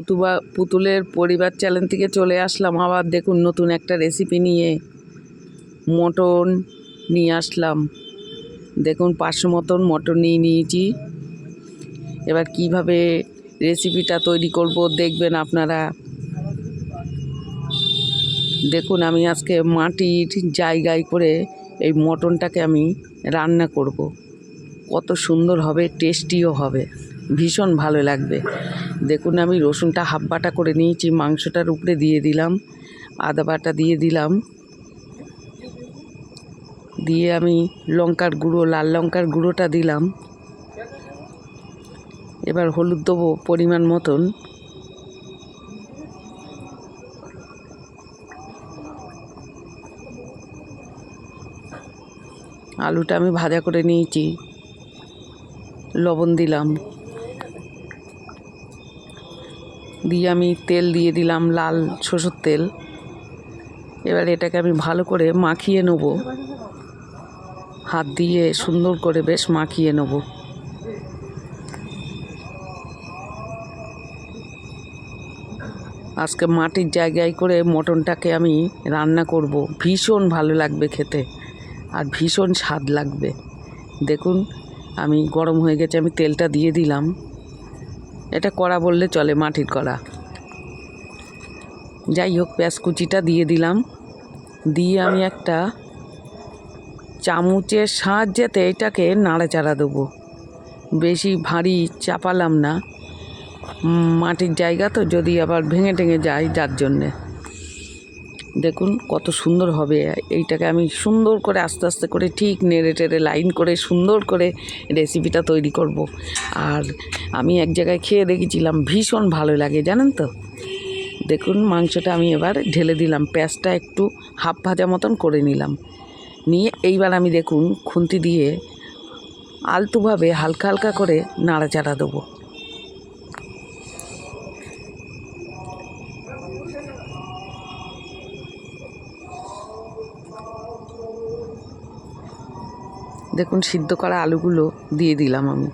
পুতুবা পুতুলের পরিবার চ্যানেল থেকে চলে আসলাম। আবার দেখুন নতুন একটা রেসিপি নিয়ে, মটন নিয়ে আসলাম। দেখুন পাঁচশো মতন মটন নিয়ে নিয়েছি। এবার কীভাবে রেসিপিটা তৈরি করব দেখবেন আপনারা। দেখুন আমি আজকে মাটির জায়গায় করে এই মটনটাকে আমি রান্না করব। কত সুন্দর হবে টেস্টিও হবে। ভীষণ ভালো লাগবে। দেখুন, আমি রসুনটা হাফ বাটা করে নিয়েছি, মাংসটার উপরে দিয়ে দিলাম, আদা বাটা দিয়ে দিলাম। দিয়ে আমি লঙ্কার গুঁড়ো, লাল লঙ্কার গুঁড়োটা দিলাম। এবার হলুদ দেবো পরিমাণ মতন। আলুটা আমি ভাজা করে নিয়েছি। লবণ দিলাম। দিয়ে আমি তেল দিয়ে দিলাম, লাল সরষের তেল। এবার এটাকে আমি ভালো করে মাখিয়ে নেব। হাত দিয়ে সুন্দর করে বেশ মাখিয়ে নেব। আজকে মাটির জায়গায় করে মটনটাকে আমি রান্না করব। ভীষণ ভালো লাগবে খেতে আর ভীষণ স্বাদ লাগবে। দেখুন, আমি গরম হয়ে গেছে, আমি তেলটা দিয়ে দিলাম। এটা কড়া বললে চলে, মাটির কড়া। যাই হোক, পেঁয়াজ কুচিটা দিয়ে দিলাম। দিয়ে আমি একটা চামচের সাহায্যেতে এটাকে নাড়াচাড়া দেবো। বেশি ভারী চাপালাম না। মাটির জায়গা তো যদি আবার ভেঙে টেঙে যায়, যার জন্যে। দেখুন কত সুন্দর হবে। এইটাকে আমি সুন্দর করে আস্তে আস্তে করে ঠিক নেড়ে টেড়ে লাইন করে সুন্দর করে রেসিপিটা তৈরি করব। আর আমি এক জায়গায় খেয়ে দেখেছিলাম, ভীষণ ভালো লাগে, জানেন তো? দেখুন মাংসটা আমি এবার ঢেলে দিলাম, পেঁয়াজটা একটু হাফ ভাজা মতন করে নিলাম। নিয়ে এইবার আমি দেখুন খুন্তি দিয়ে আলতুভাবে হালকা হালকা করে নাড়াচাড়া দেবো। দেখুন, সিদ্ধ করা আলুগুলো দিয়ে দিলাম আমি।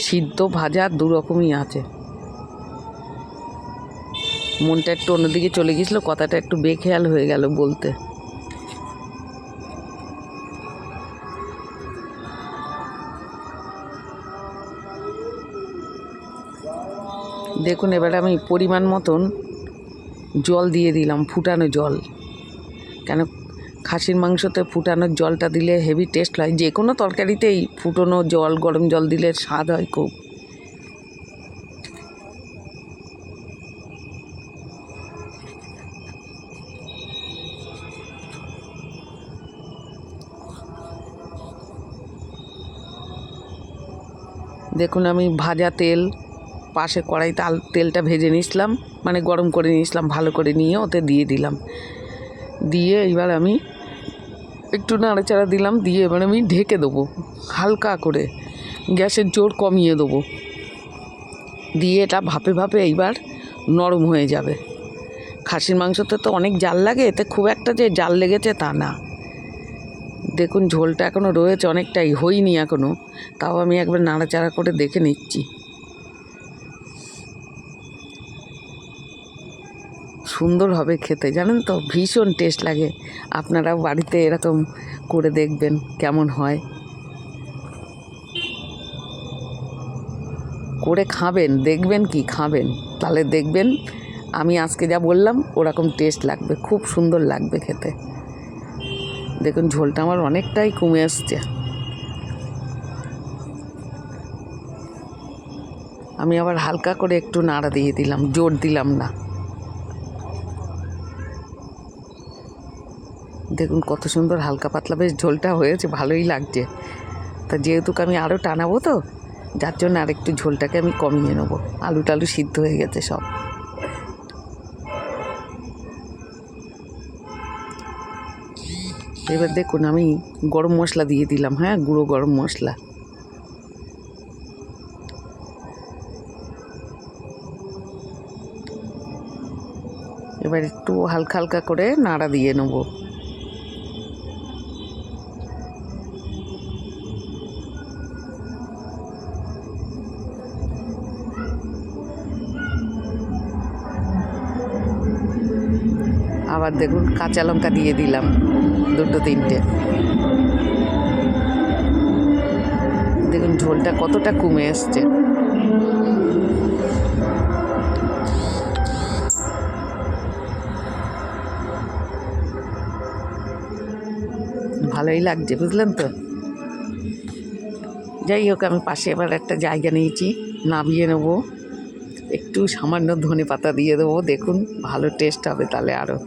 সিদ্ধ, ভাজা দু রকমই আছে। মনটা একটু অন্যদিকে চলে গেছিল কথাটা একটু বেখেয়াল হয়ে গেল বলতে। দেখুন, এবার আমি পরিমাণ মতন জল দিয়ে দিলাম, ফুটানো জল। কেন খাসির মাংসতে ফুটানোর জলটা দিলে হেভি টেস্ট হয়। যে কোনো তরকারিতেই ফুটানো জল, গরম জল দিলে স্বাদ হয় খুব। দেখুন, আমি ভাজা তেল, পাশে কড়াইতে আল, তেলটা ভেজে নিয়েছিলাম মানে গরম করে নিয়েছিলাম, ভালো করে নিয়ে ওতে দিয়ে দিলাম। দিয়ে এবার আমি একটু নাড়াচাড়া দিলাম, দিয়ে এবার আমি ঢেকে দেবো। হালকা করে। গ্যাসের জোর কমিয়ে দেবো। দিয়ে এটা ভাপে ভাপে এইবার নরম হয়ে যাবে। খাসির মাংসতে তো অনেক জাল লাগে, এতে খুব একটা যে জাল লেগেছে তা না। দেখুন, ঝোলটা এখনও রয়েছে, অনেকটাই হয়নি এখনও তাও আমি একবার নাড়াচাড়া করে দেখে নিচ্ছি। সুন্দর হবে খেতে। জানেন তো? ভীষণ টেস্ট লাগে। আপনারাও বাড়িতে এরকম করে দেখবেন কেমন হয়। করে খাবেন, দেখবেন কি খাবেন? তাহলে দেখবেন, আমি আজকে যা বললাম, ওরকম টেস্ট লাগবে, খুব সুন্দর লাগবে খেতে। দেখুন, ঝোলটা আমার অনেকটাই কমে আসছে। আমি আবার হালকা করে একটু নাড়া দিয়ে দিলাম, জোর দিলাম না। দেখুন কত সুন্দর হালকা পাতলা, বেশ ঝোলটা হয়েছে, ভালোই লাগছে। তা যেহেতু আমি আরও টানাবো তো, যার জন্য আরেকটু ঝোলটাকে আমি কমিয়ে নেব। আলু টালু সিদ্ধ হয়ে গেছে সব। এবার দেখুন আমি গরম মশলা দিয়ে দিলাম হ্যাঁ গুঁড়ো গরম মশলা। এবার একটু হালকা হালকা করে নাড়া দিয়ে নেব। আবার দেখুন, কাঁচা লঙ্কা দিয়ে দিলাম, দুটো তিনটে। দেখুন, ঝোলটা কতটা কমে এসছে। ভালোই লাগছে, বুঝলেন তো? যাই হোক, আমি পাশে এবার একটা জায়গা নিয়েছি, নামিয়ে নেব। একটু সামান্য ধনে পাতা দিয়ে দেবো, দেখুন, ভালো টেস্ট হবে তাহলে আরও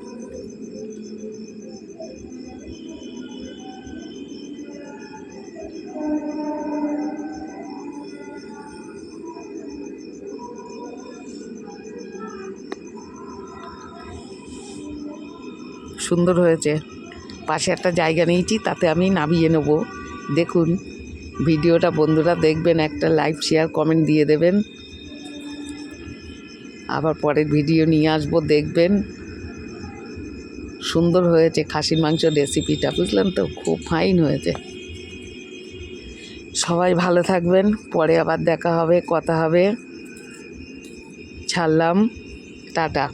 সুন্দর হয়েছে। পাশে একটা জায়গা নিয়েছি, তাতে আমি নামিয়ে নেব। দেখুন, ভিডিওটা বন্ধুরা দেখবেন, একটা লাইক শেয়ার কমেন্ট দিয়ে দেবেন। আবার পরের ভিডিও নিয়ে আসব, দেখবেন। সুন্দর হয়েছে খাসির মাংস রেসিপিটা বুঝলেন তো? খুব ফাইন হয়েছে। সবাই ভালো থাকবেন, পরে আবার দেখা হবে, কথা হবে। ছাড়লাম, টাটা।